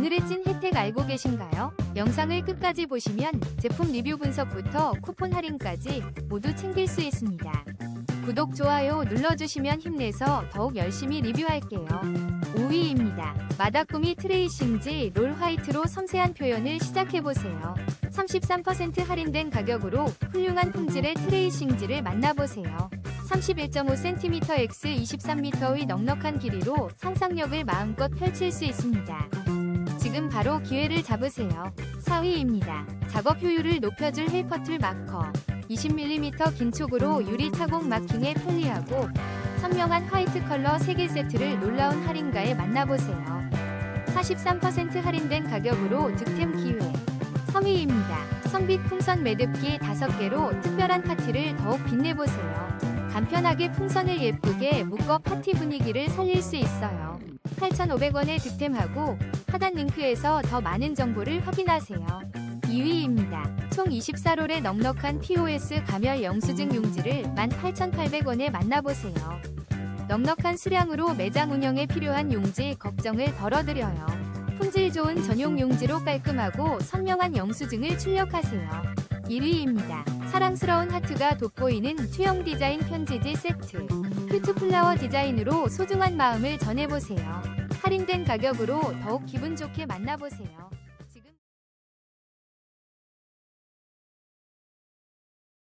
오늘의 찐 혜택 알고 계신가요? 영상을 끝까지 보시면 제품 리뷰 분석부터 쿠폰 할인까지 모두 챙길 수 있습니다. 구독, 좋아요 눌러주시면 힘내서 더욱 열심히 리뷰할게요. 5위입니다. 마다꾸미 트레이싱지 롤 화이트로 섬세한 표현을 시작해보세요. 33% 할인된 가격으로 훌륭한 품질의 트레이싱지를 만나보세요. 31.5cm x 23m의 넉넉한 길이로 상상력을 마음껏 펼칠 수 있습니다. 지금 바로 기회를 잡으세요. 4위입니다. 작업 효율을 높여줄 헬퍼툴 마커. 20mm 긴 촉으로 유리 타공 마킹에 편리하고 선명한 화이트 컬러 3개 세트를 놀라운 할인가에 만나보세요. 43% 할인된 가격으로 득템 기회. 3위입니다. 성빛 풍선 매듭기 5개로 특별한 파티를 더욱 빛내보세요. 간편하게 풍선을 예쁘게 묶어 파티 분위기를 살릴 수 있어요. 8,500원에 득템하고 하단 링크에서 더 많은 정보를 확인하세요. 2위입니다. 총 24롤의 넉넉한 POS 가멸 영수증 용지를 18,800원에 만나보세요. 넉넉한 수량으로 매장 운영에 필요한 용지 걱정을 덜어드려요. 품질 좋은 전용 용지로 깔끔하고 선명한 영수증을 출력하세요. 1위입니다. 사랑스러운 하트가 돋보이는 투영 디자인 편지지 세트. 큐트 플라워 디자인으로 소중한 마음을 전해보세요. 할인된 가격으로 더욱 기분 좋게 만나보세요.